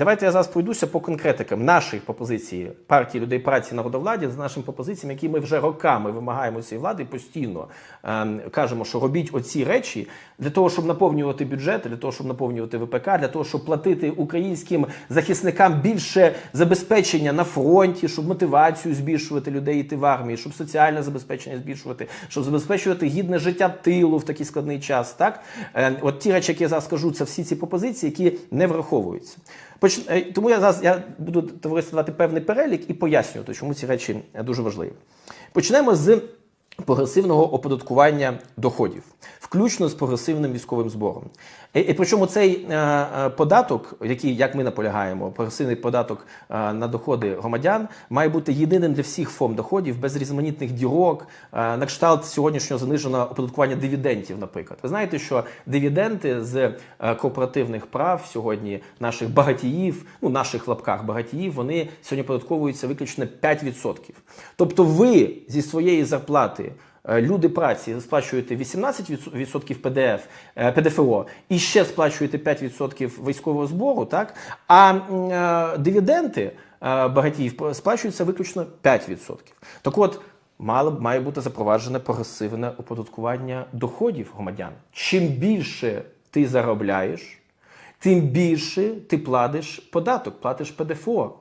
Давайте я зараз пройдуся по конкретикам нашої пропозиції партії людей праці народовладі з нашими пропозиціями, які ми вже роками вимагаємо цієї влади постійно ем, кажемо, що робіть оці речі для того, щоб наповнювати бюджет, для того, щоб наповнювати ВПК, для того, щоб платити українським захисникам більше забезпечення на фронті, щоб мотивацію збільшувати людей йти в армію, щоб соціальне забезпечення збільшувати, щоб забезпечувати гідне життя тилу в такий складний час. Так, Е, от ті речі, які я зараз скажу, це всі ці пропозиції, які не враховуються. Поч... е, Тому я зараз я буду товариство дати певний перелік і пояснювати, чому ці речі е, дуже важливі. Почнемо з прогресивного оподаткування доходів, включно з прогресивним військовим збором. І, і причому цей е, е, податок, який, як ми наполягаємо, прогресивний податок е, на доходи громадян, має бути єдиним для всіх форм доходів, без різноманітних дірок, е, на кшталт сьогоднішнього заниженого оподаткування дивідендів, наприклад. Ви знаєте, що дивіденди з е, корпоративних прав сьогодні наших багатіїв, ну наших лапках багатіїв, вони сьогодні податковуються виключно 5%. Тобто ви зі своєї зарплати. Е, Люди праці сплачуєте 18% ПДФ, ПДФО і ще сплачуєте 5% військового збору, так? а е, дивіденди е, багатіїв сплачуються виключно 5%. Так от, мало б має бути запроваджене прогресивне оподаткування доходів громадян. Чим більше ти заробляєш, тим більше ти платиш податок, платиш ПДФО.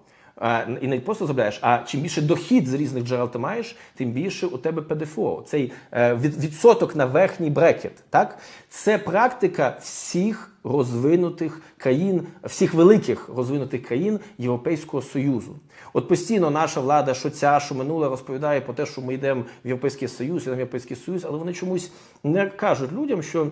І не просто заробляєш, а чим більше дохід з різних джерел ти маєш, тим більше у тебе ПДФО. Цей е, відсоток на верхній брекет. Так? Це практика всіх розвинутих країн, всіх великих розвинутих країн Європейського Союзу. От постійно наша влада, що ця, що минула, розповідає про те, що ми йдемо в Європейський Союз, йдемо в Європейський Союз, але вони чомусь не кажуть людям, що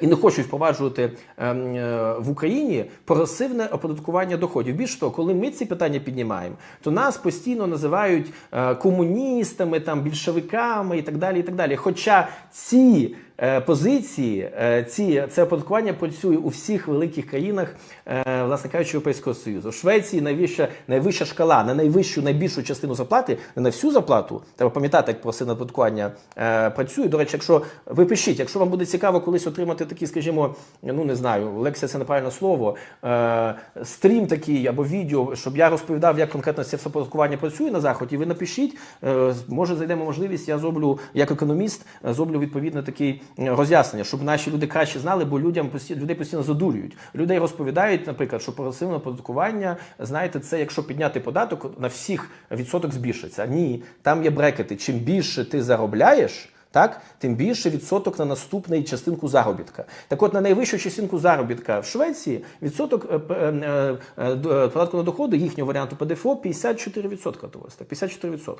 і не хочуть впроваджувати ем, е, в Україні прогресивне оподаткування доходів. Більш того, коли ми ці питання піднімаємо, то нас постійно називають е, комуністами, там більшовиками і так далі. І так далі. Хоча ці е, позиції, е, ці це оподаткування працює у всіх великих країнах, е, власне кажучи, Європейського Союзу. В Швеції найвища найвища шкала на найвищу, найбільшу частину зарплати, не на всю зарплату. Треба пам'ятати, як прогресивне оподаткування е, працює. До речі, якщо ви пишіть, якщо вам буде цікаво колись отримати такі, скажімо, ну не знаю, лекція це неправильне слово, е, стрім такий або відео, щоб я розповідав, як конкретно це все оподаткування працює на заході. Ви напишіть, е, може зайдемо можливість, я зроблю як економіст, е, зроблю відповідно такий е, роз'яснення, щоб наші люди краще знали, бо людям постійно людей постійно задурюють. Людей розповідають, наприклад, що прогресивне оподаткування, знаєте, це якщо підняти податок на всіх відсоток збільшиться. Ні, там є брекети. Чим більше ти заробляєш. Так, тим більше відсоток на наступний частинку заробітка. Так от на найвищу частинку заробітка в Швеції відсоток е, е, е, податку на доходи їхнього варіанту ПДФО 54% товариства. 54%.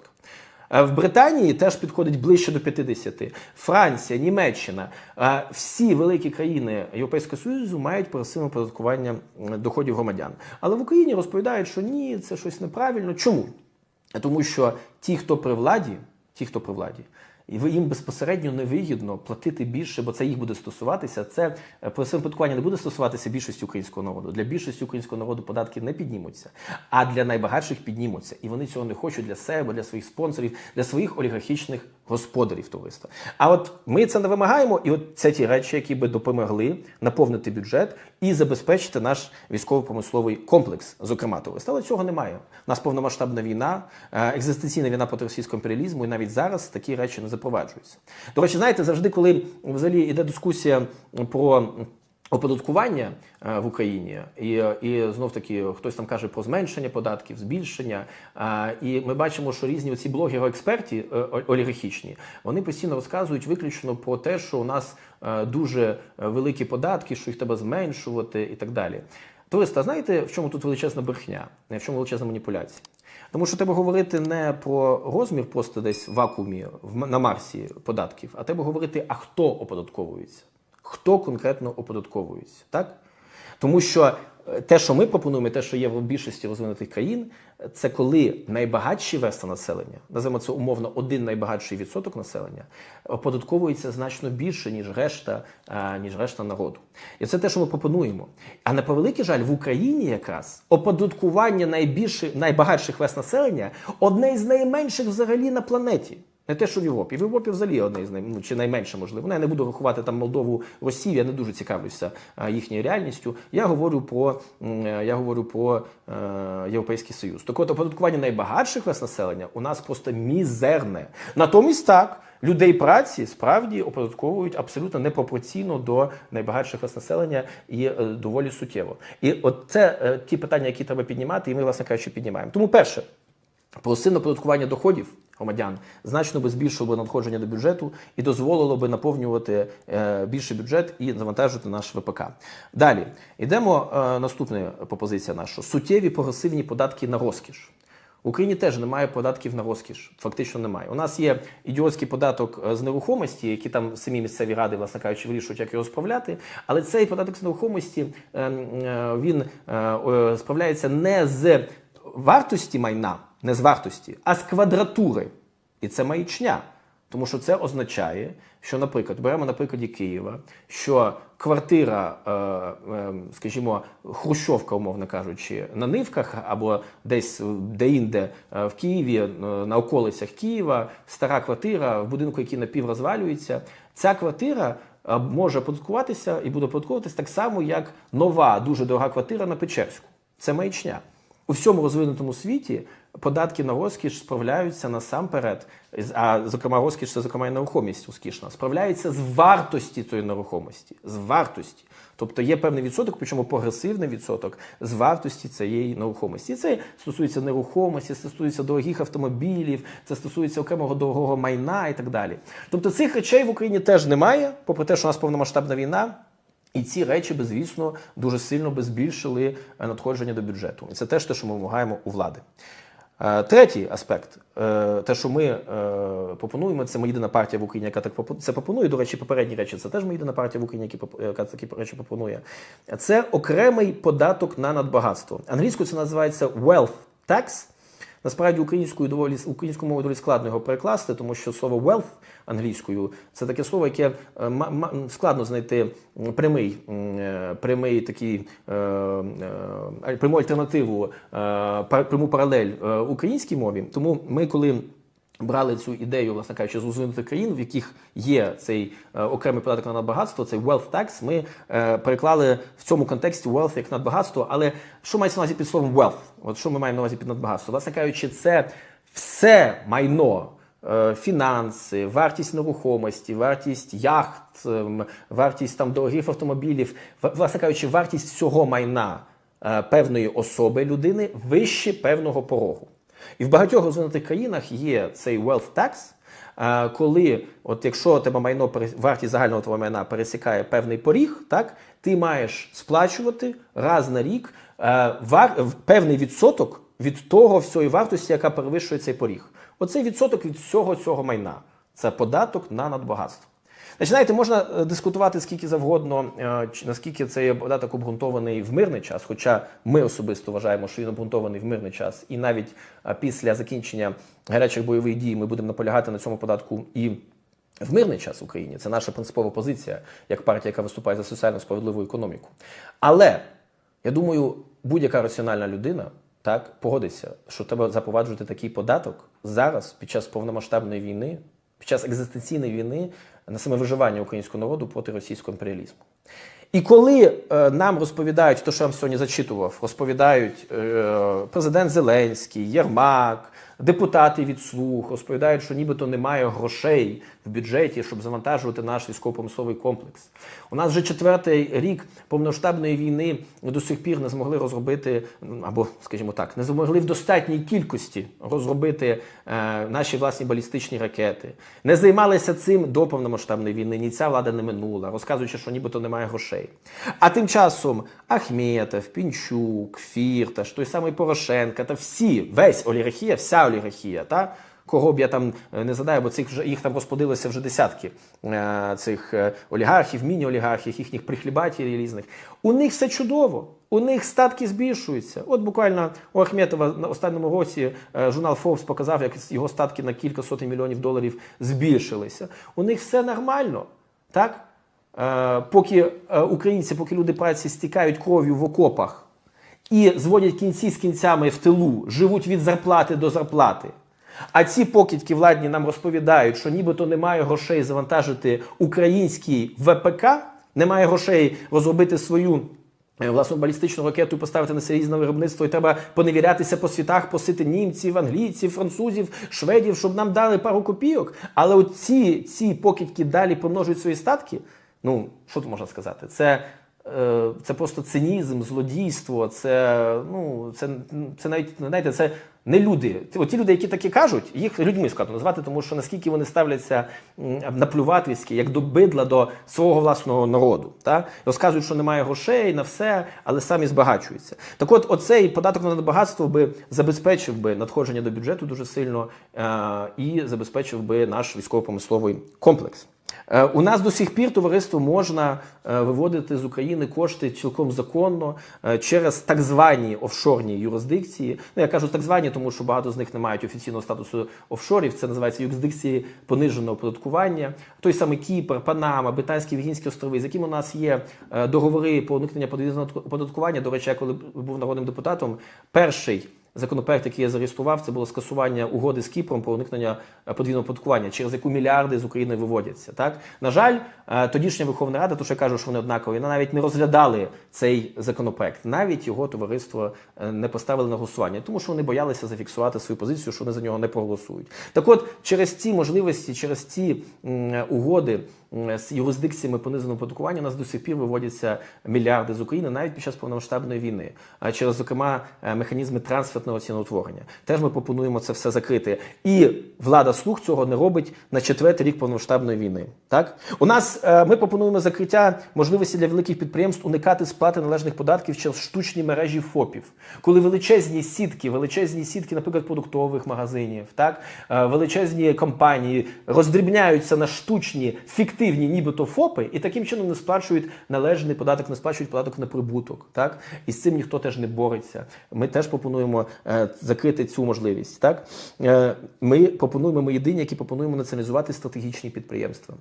Е, В Британії теж підходить ближче до 50. Франція, Німеччина, е, всі великі країни Європейського Союзу мають прогресивне оподаткування доходів громадян. Але в Україні розповідають, що ні, це щось неправильно. Чому? Тому що ті, хто при владі, ті, хто при владі, і їм безпосередньо невигідно платити більше, бо це їх буде стосуватися. Це е, прогресивне не буде стосуватися більшості українського народу. Для більшості українського народу податки не піднімуться, а для найбагатших піднімуться. І вони цього не хочуть для себе, для своїх спонсорів, для своїх олігархічних господарів товариства. А от ми це не вимагаємо, і от це ті речі, які би допомогли наповнити бюджет і забезпечити наш військово-промисловий комплекс, зокрема товариства. Але цього немає. У нас повномасштабна війна, е, екзистенційна війна проти російського імперіалізму, і навіть зараз такі речі не запроваджуються. До речі, знаєте, завжди, коли взагалі йде дискусія про оподаткування е, в Україні, і, і знов таки хтось там каже про зменшення податків, збільшення. І ми бачимо, що різні оці блогери експерті е, олігархічні, вони постійно розказують виключно про те, що у нас е, дуже е, великі податки, що їх треба зменшувати і так далі. Товариство, а знаєте, в чому тут величезна брехня, в чому величезна маніпуляція? Тому що треба говорити не про розмір просто десь в вакуумі на Марсі податків, а треба говорити, а хто оподатковується, хто конкретно оподатковується, так? Тому що е, те, що ми пропонуємо, те, що є в більшості розвинутих країн, це коли найбагатші верства населення, називаємо це умовно один найбагатший відсоток населення, оподатковується значно більше, ніж решта, е, ніж решта народу. І це те, що ми пропонуємо. А на превеликий жаль, в Україні якраз оподаткування найбільших, найбагатших верст населення одне із найменших взагалі на планеті. Не те, що в Європі. В Європі взагалі одне з най... ну, чи найменше можливо. Ну, я не буду рахувати там Молдову, Росію, я не дуже цікавлюся їхньою реальністю. Я говорю про, е, я говорю про е, Європейський Союз. Так от оподаткування найбагатших верст населення у нас просто мізерне. Натомість так. Людей праці справді оподатковують абсолютно непропорційно до найбагатших верст населення і е, доволі суттєво. І от це е, ті питання, які треба піднімати, і ми, власне кажучи, піднімаємо. Тому перше, Прогресивне оподаткування доходів громадян значно би збільшило надходження до бюджету і дозволило би наповнювати е, більший бюджет і завантажувати наш ВПК. Далі йдемо е, наступна пропозиція наша: суттєві прогресивні податки на розкіш. В Україні теж немає податків на розкіш. Фактично немає. У нас є ідіотський податок е, з нерухомості, які там самі місцеві ради, власне кажучи, вирішують, як його справляти. Але цей податок з нерухомості е, е, він справляється не з вартості майна, не з вартості, а з квадратури. І це маячня. Тому що це означає, що, наприклад, беремо на прикладі Києва, що квартира, е, е, скажімо, хрущовка, умовно кажучи, на нивках або десь де-інде е, в Києві, на околицях Києва, стара квартира в будинку, який напіврозвалюється, ця квартира може оподаткуватися і буде оподатковуватися так само, як нова, дуже дорога квартира на Печерську. Це маячня. У всьому розвинутому світі податки на розкіш справляються насамперед, а зокрема розкіш це зокрема і нерухомість успішна, справляються з вартості цієї нерухомості. З вартості. Тобто є певний відсоток, причому прогресивний відсоток з вартості цієї нерухомості. Це стосується нерухомості, стосується дорогих автомобілів, це стосується окремого дорогого майна і так далі. Тобто цих речей в Україні теж немає, попри те, що у нас повномасштабна війна. І ці речі би, звісно, дуже сильно би збільшили е, надходження до бюджету. І це теж те, що ми вимагаємо у влади. Е, Третій аспект, е, те, що ми пропонуємо, це ми єдина партія в Україні, яка так це пропонує. До речі, попередні речі це теж ми єдина партія в Україні, яка такі речі пропонує. Це окремий податок на надбагатство. Англійською це називається wealth tax. Насправді українською доволі українською мовою доволі складно його перекласти, тому що слово wealth англійською це таке слово, яке е, складно знайти прямий, е, прямий такий е, пряму альтернативу, пряму паралель українській мові. Тому ми, коли брали цю ідею, власне кажучи, з розвинутих країн, в яких є цей е, окремий податок на надбагатство, цей wealth tax, ми е, переклали в цьому контексті wealth як надбагатство. Але що мається на увазі під словом wealth? От що ми маємо на увазі під надбагатство? Власне кажучи, це все майно. е, Фінанси, вартість нерухомості, вартість яхт, вартість там дорогих автомобілів, власне кажучи, вартість всього майна певної особи людини вище певного порогу. І в багатьох розвинутих країнах є цей wealth tax, е, коли, от якщо тебе майно вартість загального твого майна пересікає певний поріг, так ти маєш сплачувати раз на рік е, вар, певний відсоток від того всієї вартості, яка перевищує цей поріг. Оцей відсоток від всього цього майна це податок на надбагатство. Знаєте, можна е, дискутувати скільки завгодно, е, чи наскільки цей податок обґрунтований в мирний час, хоча ми особисто вважаємо, що він обґрунтований в мирний час, і навіть е, після закінчення гарячих бойових дій ми будемо наполягати на цьому податку і в мирний час в Україні. Це наша принципова позиція, як партія, яка виступає за соціально справедливу економіку. Але я думаю, будь-яка раціональна людина так погодиться, що треба запроваджувати такий податок зараз, під час повномасштабної війни, під час екзистенційної війни на саме виживання українського народу проти російського імперіалізму. І коли е, нам розповідають, то що я вам сьогодні зачитував, розповідають е, президент Зеленський, Єрмак, депутати від слуг, розповідають, що нібито немає грошей в бюджеті, щоб завантажувати наш військово-промисловий комплекс. У нас вже четвертий рік повномасштабної війни до сих пір не змогли розробити, або, скажімо так, не змогли в достатній кількості розробити е, наші власні балістичні ракети. Не займалися цим до повномасштабної війни. Ні ця влада не минула, розказуючи, що нібито немає грошей. А тим часом Ахметов, Пінчук, Фірташ, той самий Порошенка та всі, весь олігархія, вся олігархія, та кого б я там е, не задаю, бо цих вже їх там розплодилося вже десятки е, цих е, олігархів, міні-олігархів, їхніх прихлібателів різних. У них все чудово. У них статки збільшуються. От буквально у Ахметова на останньому році журнал Forbes показав, як його статки на кілька сотень мільйонів доларів збільшилися. У них все нормально. Так? Поки українці, поки люди праці стікають кров'ю в окопах і зводять кінці з кінцями в тилу, живуть від зарплати до зарплати. А ці покидьки владні нам розповідають, що нібито немає грошей завантажити український ВПК, немає грошей розробити свою. е, Власну балістичну ракету поставити на серйозне виробництво, і треба поневірятися по світах, просити німців, англійців, французів, шведів, щоб нам дали пару копійок. Але от ці, покидьки далі помножують свої статки. Ну, що тут можна сказати? Це, це просто цинізм, злодійство, це, ну, це, це навіть знаєте, це не люди. От ті люди, які таке кажуть, їх людьми складно назвати, тому що наскільки вони ставляться м, наплювательськи, як до бидла до свого власного народу. Так? Розказують, що немає грошей на все, але самі збагачуються. Так от, оцей податок на багатство би забезпечив би надходження до бюджету дуже сильно е, і забезпечив би наш військово-промисловий комплекс. Е, У нас до сих пір товариство можна е, виводити з України кошти цілком законно е, через так звані офшорні юрисдикції. Ну я кажу так звані, тому що багато з них не мають офіційного статусу офшорів. Це називається юрисдикції пониженого оподаткування. Той самий Кіпр, Панама, Британські Віргінські острови, з якими у нас є договори по уникнення подвійного оподаткування. До речі, я коли був народним депутатом, перший. Законопроект, який я зареєстрував, це було скасування угоди з Кіпром про уникнення е, подвійного оподаткування, через яку мільярди з України виводяться. Так на жаль, е, тодішня Верховна Рада, то що я кажу, що вони однакові, навіть не розглядали цей законопроект. Навіть його товариство е, не поставили на голосування, тому що вони боялися зафіксувати свою позицію, що вони за нього не проголосують. Так, от через ці можливості, через ці угоди з юрисдикціями пониженого оподаткування, у нас до сих пір виводяться мільярди з України навіть під час повномасштабної війни, а через зокрема е, механізми трансфертного ціноутворення. Теж ми пропонуємо це все закрити. І влада слух цього не робить на четвертий рік повномасштабної війни. Так у нас е, ми пропонуємо закриття можливості для великих підприємств уникати сплати належних податків через штучні мережі ФОПів, коли величезні сітки, величезні сітки, наприклад, продуктових магазинів, так е, величезні компанії роздрібняються на штучні фіктивні, нібито ФОПи, і таким чином не сплачують належний податок, не сплачують податок на прибуток. Так і з цим ніхто теж не бореться. Ми теж пропонуємо е, закрити цю можливість. Так Е, ми пропонуємо, ми єдині, які пропонуємо націоналізувати стратегічні підприємства.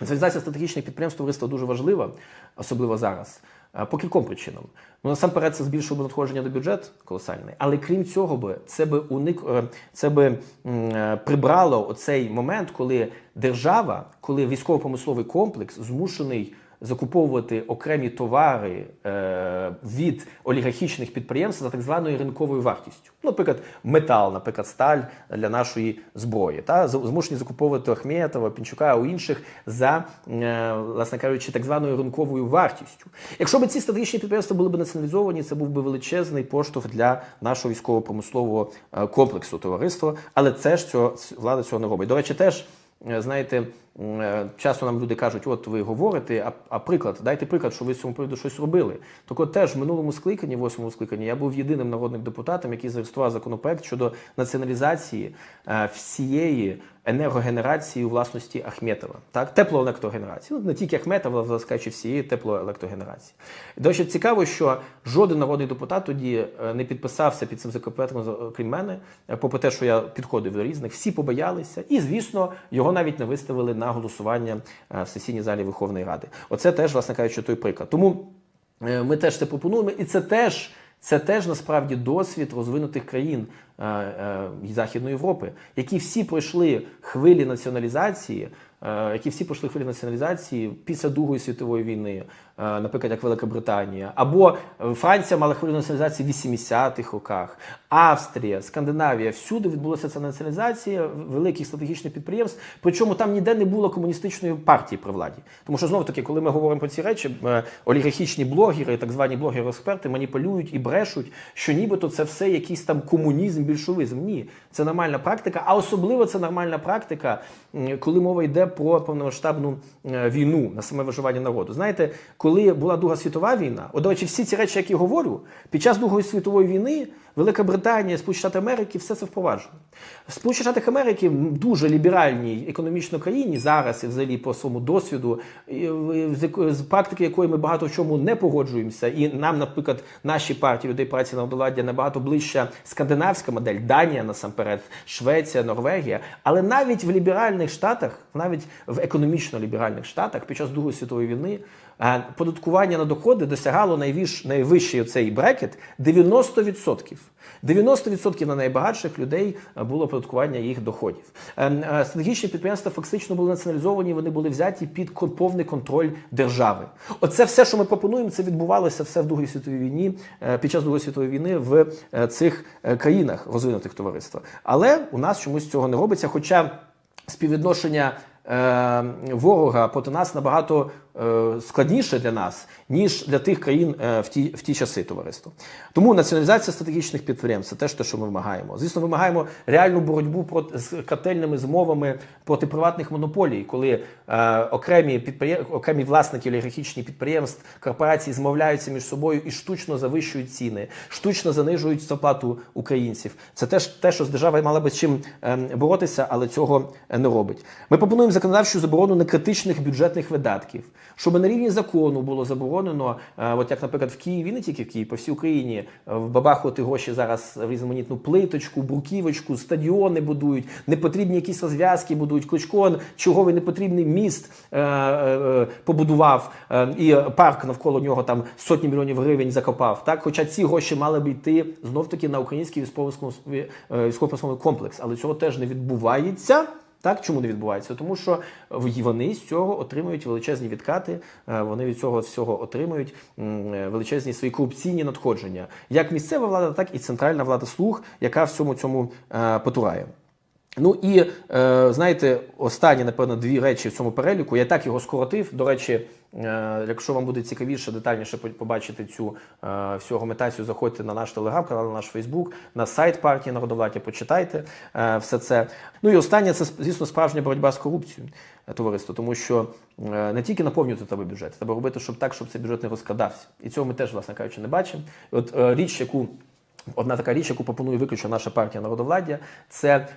Націоналізація стратегічних підприємств товариства дуже важлива, особливо зараз. е, По кільком причинам. Ну насамперед це збільшило б надходження до бюджету колосальний, але крім цього би це би уник е, це би е, прибрало оцей момент, коли держава, коли військово-промисловий комплекс змушений закуповувати окремі товари е, від олігархічних підприємств за так званою ринковою вартістю. Наприклад, метал, наприклад, сталь для нашої зброї. Та змушені закуповувати Ахметова, Пінчука у інших за, е, власне кажучи, так званою ринковою вартістю. Якщо б ці стратегічні підприємства були б націоналізовані, це був би величезний поштовх для нашого військово-промислового е, комплексу товариства, але це ж цього влада цього не робить. До речі, теж. Е, Знаєте, е, часто нам люди кажуть, от ви говорите, а, а приклад, дайте приклад, що ви з цьому приводу щось робили. Так от теж в минулому скликанні, восьмому скликанні, я був єдиним народним депутатом, який зареєстрував законопроект щодо націоналізації е, всієї енергогенерації у власності Ахметова. Так, теплоелектрогенерації. Ну, не тільки Ахметова, власне кажучи, всієї теплоелектрогенерації. До речі, цікаво, що жоден народний депутат тоді е, не підписався під цим законопроектом, крім мене, е, попри те, що я підходив до різних, всі побоялися, і звісно, його навіть не виставили на голосування е, в сесійній залі Верховної Ради. Оце теж, власне кажучи, той приклад. Тому ми теж це пропонуємо, і це теж. Це теж насправді досвід розвинутих країн Західної Європи, які всі пройшли хвилі націоналізації, е, які всі пройшли хвилі націоналізації після Другої світової війни, е, наприклад, як Велика Британія, або е, Франція мала хвилю націоналізації в 80-х роках, Австрія, Скандинавія, всюди відбулася ця націоналізація великих стратегічних підприємств. Причому там ніде не було комуністичної партії при владі. Тому що знову таки, коли ми говоримо про ці речі, е, олігархічні блогери, так звані блогери-експерти, маніпулюють і брешуть, що нібито це все якийсь там комунізм, більшовизм. Ні, це нормальна практика, а особливо це нормальна практика, коли мова йде про повномасштабну е, війну на саме виживання народу. Знаєте, коли була Друга світова війна, от, до речі, всі ці речі, які говорю, під час Другої світової війни Велика Британія, Сполучені Штати Америки все це впроваджено. Сполучені Штати Америки м, дуже ліберальній економічно країні зараз і взагалі по своєму досвіду, з, з практики якої ми багато в чому не погоджуємося. І нам, наприклад, наші партії людей праці на народовладдя набагато ближча скандинавська модель, Данія насамперед, Швеція, Норвегія. Але навіть в ліберальних штатах, навіть в економічно ліберальних штатах під час Другої світової війни податкування на доходи досягало найвищ, найвищий цей брекет 90%. 90% на найбагатших людей е, було оподаткування їх доходів. Е, е, Стратегічні підприємства фактично були націоналізовані, вони були взяті під повний контроль держави. Оце все, що ми пропонуємо, це відбувалося все в Другій світовій війні, під час Другої світової війни в цих країнах розвинутих товариства. Але у нас чомусь цього не робиться. Хоча співвідношення ворога проти нас набагато складніше для нас, ніж для тих країн е, в ті, в ті часи товариства. Тому націоналізація стратегічних підприємств це теж те, що ми вимагаємо. Звісно, вимагаємо реальну боротьбу проти з картельними змовами проти приватних монополій, коли е, окремі підприєм... окремі власники олігархічні підприємств, корпорації змовляються між собою і штучно завищують ціни, штучно занижують зарплату українців. Це теж те, що з держава мала би з чим е, боротися, але цього е, не робить. Ми пропонуємо законодавчу заборону некритичних бюджетних видатків, щоб на рівні закону було заборонено, е, от як, наприклад, в Києві, не тільки в Києві, по всій Україні е, вбабахувати гроші зараз в різноманітну плиточку, бруківочку, стадіони будують, непотрібні якісь розв'язки будують. Кличко черговий непотрібний міст е, побудував і парк навколо нього там сотні мільйонів гривень закопав. Так, хоча ці гроші мали б йти знов таки на український військово-промисловий комплекс, але цього теж не відбувається. Так, чому не відбувається? Тому що вони з цього отримують величезні відкати, е, вони від цього всього отримують е, величезні свої корупційні надходження. Як місцева влада, так і центральна влада слуг, яка всьому цьому е, потурає. Ну і знаєте, останні, напевно, дві речі в цьому переліку. Я так його скоротив. До речі, якщо вам буде цікавіше, детальніше побачити цю е, всю аргументацію, заходьте на наш телеграм-канал, на наш Фейсбук, на сайт партії Народовладдя, почитайте е, все це. Ну і останнє це звісно справжня боротьба з корупцією, е, товариство, тому що е, не тільки наповнювати тебе бюджет, треба робити, щоб так, щоб цей бюджет не розкрадався. І цього ми теж, власне кажучи, не бачимо. От е, річ, яку Одна така річ, яку пропонує виключно наша партія народовладдя, це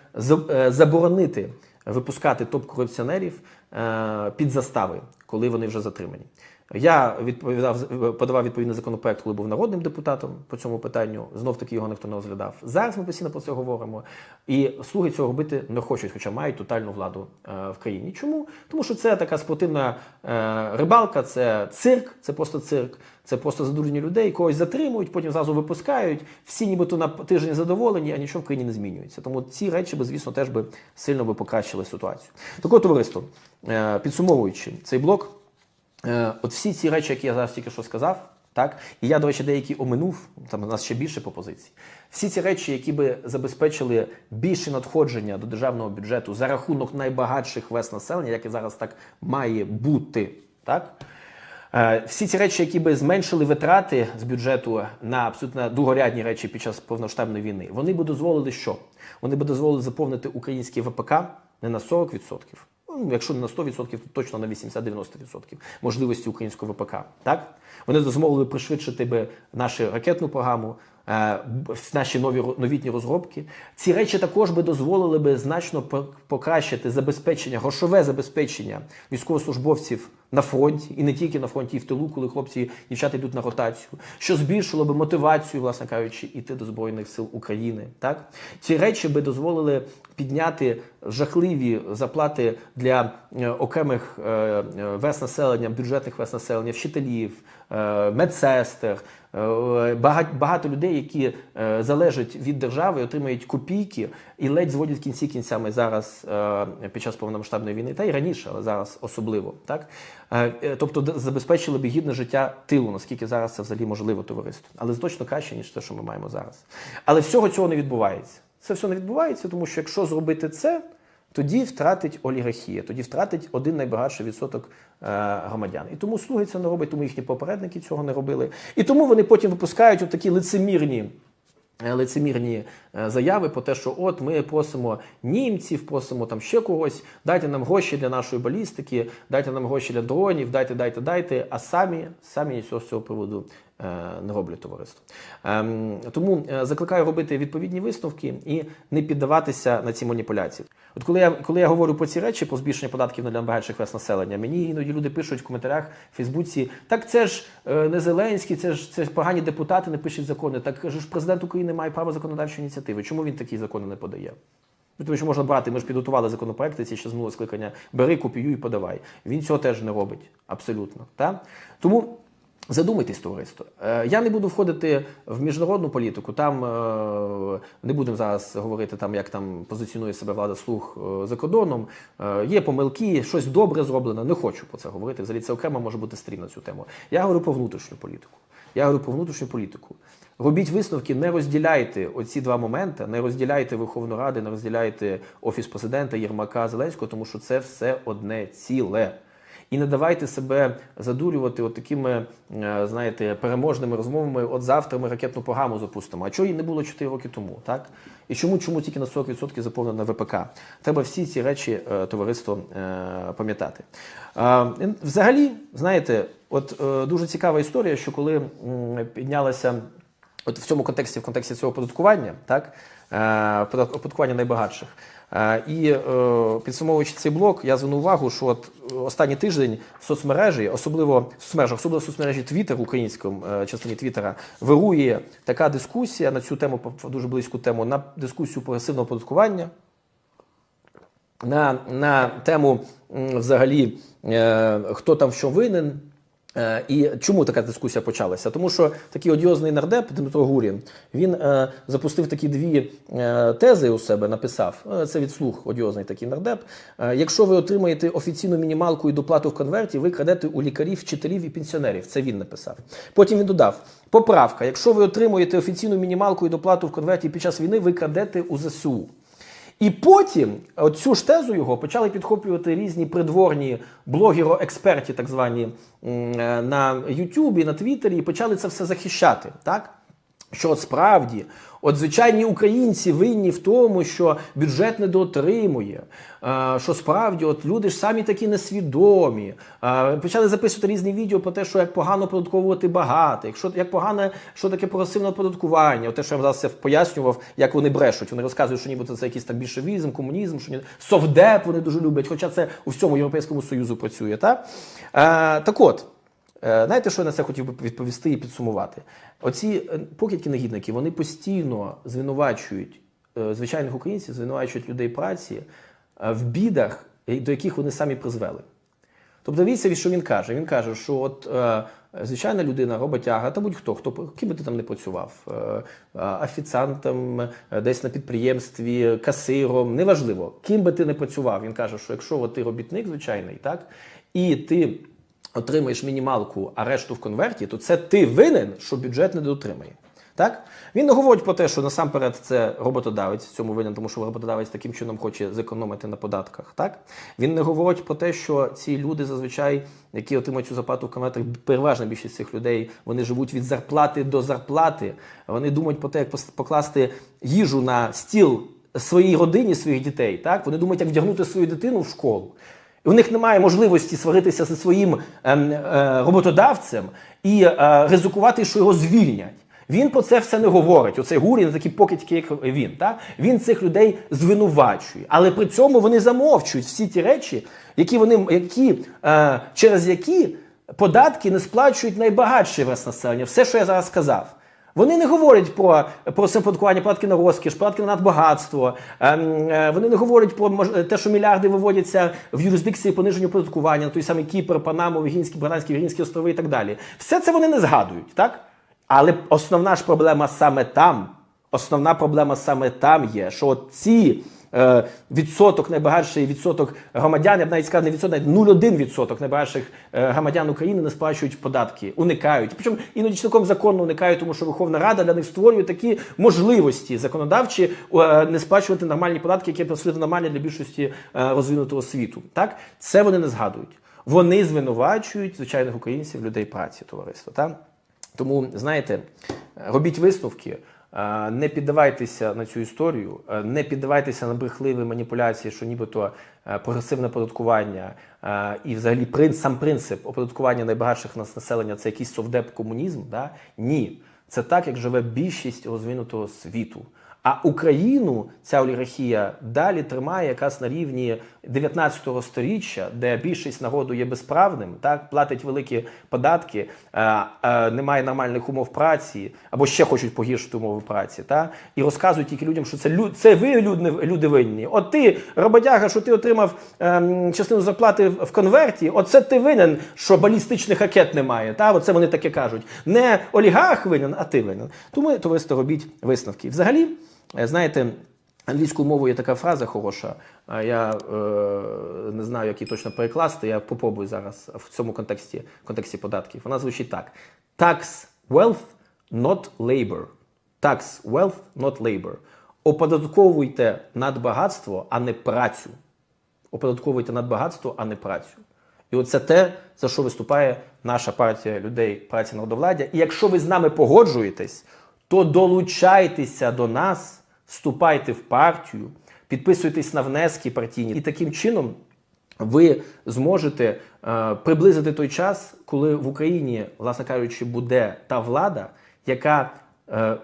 е, заборонити випускати топ-корупціонерів е, під застави, коли вони вже затримані. Я відповідав подавав відповідний законопроект, коли був народним депутатом по цьому питанню. Знов таки його ніхто не розглядав. Зараз ми постійно про це говоримо. І слуги цього робити не хочуть, хоча мають тотальну владу е, в країні. Чому? Тому що це така спортивна е, рибалка, це цирк, це просто цирк. Це просто задурені людей, когось затримують, потім зразу випускають. Всі нібито на тиждень задоволені, а нічого в країні не змінюється. Тому ці речі би, звісно, теж би сильно би покращили ситуацію. Таке товариство, е, підсумовуючи цей блок, е, от всі ці речі, які я зараз тільки що сказав, так і я, до речі, деякі оминув. Там у нас ще більше пропозицій. Всі ці речі, які би забезпечили більше надходження до державного бюджету за рахунок найбагатших верст населення, як і зараз так має бути, так. Е, Всі ці речі, які би зменшили витрати з бюджету на абсолютно другорядні речі під час повноштабної війни, вони би дозволили що? Вони би дозволили заповнити український ВПК не на 40%, ну, якщо не на 100%, то точно на 80-90% можливості українського ВПК. Так? Вони дозволили пришвидшити би нашу ракетну програму, наші нові новітні розробки. Ці речі також би дозволили би значно по- покращити забезпечення, грошове забезпечення військовослужбовців на фронті, і не тільки на фронті, і в тилу, коли хлопці і дівчата йдуть на ротацію, що збільшило би мотивацію, власне кажучи, іти до Збройних сил України. Так? Ці речі би дозволили підняти жахливі заплати для е, окремих е, е, населення, бюджетних верст населення, вчителів, е, медсестер, е, багато, людей, які е, залежать від держави, отримують копійки і ледь зводять кінці кінцями зараз е, під час повномасштабної війни, та й раніше, але зараз особливо. Так? Е, е, Тобто забезпечили би гідне життя тилу, наскільки зараз це взагалі можливо товариство. Але точно краще, ніж те, що ми маємо зараз. Але всього цього не відбувається. Це все не відбувається, тому що якщо зробити це, тоді втратить олігархія, тоді втратить один найбагатший відсоток е, громадян. І тому слуги це не роблять, тому їхні попередники цього не робили. І тому вони потім випускають от такі лицемірні. е, Лицемірні е, заяви про те, що от ми просимо німців, просимо там ще когось, дайте нам гроші для нашої балістики, дайте нам гроші для дронів, дайте, дайте, дайте. А самі самі нічого з цього приводу не роблять товариство. Ем, Тому е, закликаю робити відповідні висновки і не піддаватися на ці маніпуляції. От коли я коли я говорю про ці речі, про збільшення податків на найбагатших верст населення, мені іноді люди пишуть в коментарях в Фейсбуці: так це ж е, не Зеленський, це ж це ж погані депутати не пишуть закони. Так ж президент України має право законодавчої ініціативи. Чому він такі закони не подає? Ну, Тому що можна брати, ми ж підготували законопроекти, ці ще з минулого скликання. Бери, копіюй подавай. Він цього теж не робить. Абсолютно. Так? Тому задумайтесь, товариство. Е, Я не буду входити в міжнародну політику. Там е, не будемо зараз говорити, там, як там позиціонує себе влада слуг е, за кордоном. Є помилки, щось добре зроблено. Не хочу про це говорити. Взагалі це окремо може бути стрім на цю тему. Я говорю про внутрішню політику. Я говорю про внутрішню політику. Робіть висновки, не розділяйте оці два моменти, не розділяйте Верховну Раду, не розділяйте Офіс президента, Єрмака, Зеленського, тому що це все одне ціле. І не давайте себе задурювати от такими, е, знаєте, переможними розмовами. От завтра ми ракетну програму запустимо. А чого її не було 4 роки тому, так? І чому, чому тільки на 40% заповнена ВПК? Треба всі ці речі е, товариство е, пам'ятати. Взагалі, знаєте, от дуже цікава історія, що коли піднялася. От в цьому контексті, в контексті цього оподаткування, так, оподаткування найбагатших. Е, І е, підсумовуючи цей блок, я звернув увагу, що от е, останній тиждень в соцмережі, особливо в соцмережах, особливо в соцмережі Twitter, українському частині Твіттера, вирує така дискусія на цю тему, дуже близьку тему, на дискусію прогресивного оподаткування на, на тему взагалі, хто там що винен. Е, І чому така дискусія почалася? Тому що такий одіозний нардеп Дмитро Гурін він е, запустив такі дві е, тези у себе, написав. Це від слух одіозний такий нардеп. Якщо ви отримаєте офіційну мінімалку і доплату в конверті, ви крадете у лікарів, вчителів і пенсіонерів. Це він написав. Потім він додав: поправка: якщо ви отримуєте офіційну мінімалку і доплату в конверті під час війни, ви крадете у ЗСУ. І потім цю ж тезу його почали підхоплювати різні придворні блогеро-експерти так звані е, на Ютубі, на Твіттері, і почали це все захищати. Так? Що справді, от звичайні українці винні в тому, що бюджет не дотримує, е, що справді от люди ж самі такі несвідомі. Е, Почали записувати різні відео про те, що як погано податковувати багато, якщо як погано, що таке прогресивне оподаткування. Те, що я зараз пояснював, як вони брешуть. Вони розказують, що нібито це якийсь там більшовізм, комунізм, що ні- совдеп вони дуже люблять, хоча це у всьому Європейському Союзу працює. Так, е, так от. Е, Знаєте, що я на це хотів би відповісти і підсумувати? Оці е, покидьки-негідники, вони постійно звинувачують е, звичайних українців, звинувачують людей праці в бідах, до яких вони самі призвели. Тобто дивіться, що він каже. Він каже, що от звичайна людина, роботяга, та будь-хто, хто ким би ти там не працював, офіціантом, десь на підприємстві, касиром, неважливо, ким би ти не працював. Він каже, що якщо от ти робітник звичайний, так, і ти отримаєш мінімалку, а решту в конверті, то це ти винен, що бюджет не дотримає. Так? Він не говорить про те, що насамперед це роботодавець цьому винен, тому що роботодавець таким чином хоче зекономити на податках. Так? Він не говорить про те, що ці люди зазвичай, які отримують цю зарплату в конвертах, переважна більшість цих людей, вони живуть від зарплати до зарплати. Вони думають про те, як покласти їжу на стіл своїй родині, своїх дітей. Так? Вони думають, як вдягнути свою дитину в школу. У них немає можливості сваритися зі своїм ем, е, роботодавцем і е, ризикувати, що його звільнять. Він про це все не говорить. Оцей Гурін, такі покидьки, як він. Так? Він цих людей звинувачує. Але при цьому вони замовчують всі ті речі, які вони, які, е, через які податки не сплачують найбагатші верст населення. Все, що я зараз сказав. Вони не говорять про, про самоподаткування, податки на розкіш, податки на надбагатство. Ем, е, Вони не говорять про те, що мільярди виводяться в юрисдикції пониження оподаткування, той самий Кіпр, Панаму, Вігінські, Британські, Віргінські острови і так далі. Все це вони не згадують, так? Але основна ж проблема саме там. Основна проблема саме там є, що ці відсоток найбагатший відсоток громадян, я б навіть сказав, не відсоток, навіть 0,1 відсоток найбагатших е, громадян України не сплачують податки, уникають. Причому іноді цілком законно уникають, тому що Верховна Рада для них створює такі можливості законодавчі е, не сплачувати нормальні податки, які абсолютно нормальні для більшості е, розвинутого світу. Так це вони не згадують. Вони звинувачують звичайних українців, людей праці, товариство. Так? Тому знаєте, робіть висновки. Е, Не піддавайтеся на цю історію, е, не піддавайтеся на брехливі маніпуляції, що нібито е, прогресивне оподаткування е, і взагалі прин- сам принцип оподаткування найбагатших нас населення це якийсь совдеп комунізм. Да? Ні, це так, як живе більшість розвинутого світу. А Україну ця олігархія далі тримає якраз на рівні 19 століття, де більшість народу є безправним, так платить великі податки, е, е, немає нормальних умов праці, або ще хочуть погіршити умови праці, та і розказують тільки людям, що це люд, це ви люди, люди винні. От ти, роботяга, що ти отримав ем, частину зарплати в в конверті, оце ти винен, що балістичних ракет немає. Та оце вони таке кажуть. Не олігарх винен, а ти винен. Тому товариство робіть висновки. Взагалі, е, знаєте. Англійською мовою є така фраза хороша. Я е, не знаю, як її точно перекласти. Я попробую зараз в цьому контексті, контексті податків. Вона звучить так: Tax wealth, not labor. Tax wealth, not labor. Оподатковуйте надбагатство, а не працю. Оподатковуйте надбагатство, а не працю. І оце те, за що виступає наша партія людей праці народовладдя. І якщо ви з нами погоджуєтесь, то долучайтеся до нас, вступайте в партію, підписуйтесь на внески партійні. І таким чином ви зможете е, приблизити той час, коли в Україні, власне кажучи, буде та влада, яка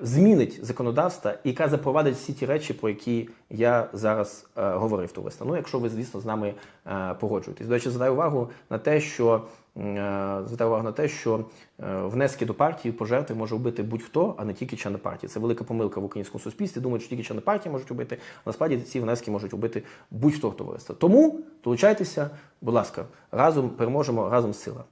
змінить законодавство яка запровадить всі ті речі, про які я зараз е, говорив товариство. Ну, якщо ви, звісно, з нами е, погоджуєтесь. До речі, звертаю увагу на те, що е, звертаю увагу на те, що е, внески до партії пожертви може вбити будь-хто, а не тільки члени партії. Це велика помилка в українському суспільстві. Думають, що тільки члени партії можуть вбити. А насправді ці внески можуть вбити будь-хто в товариство. Тому долучайтеся, будь ласка, разом переможемо, разом сила.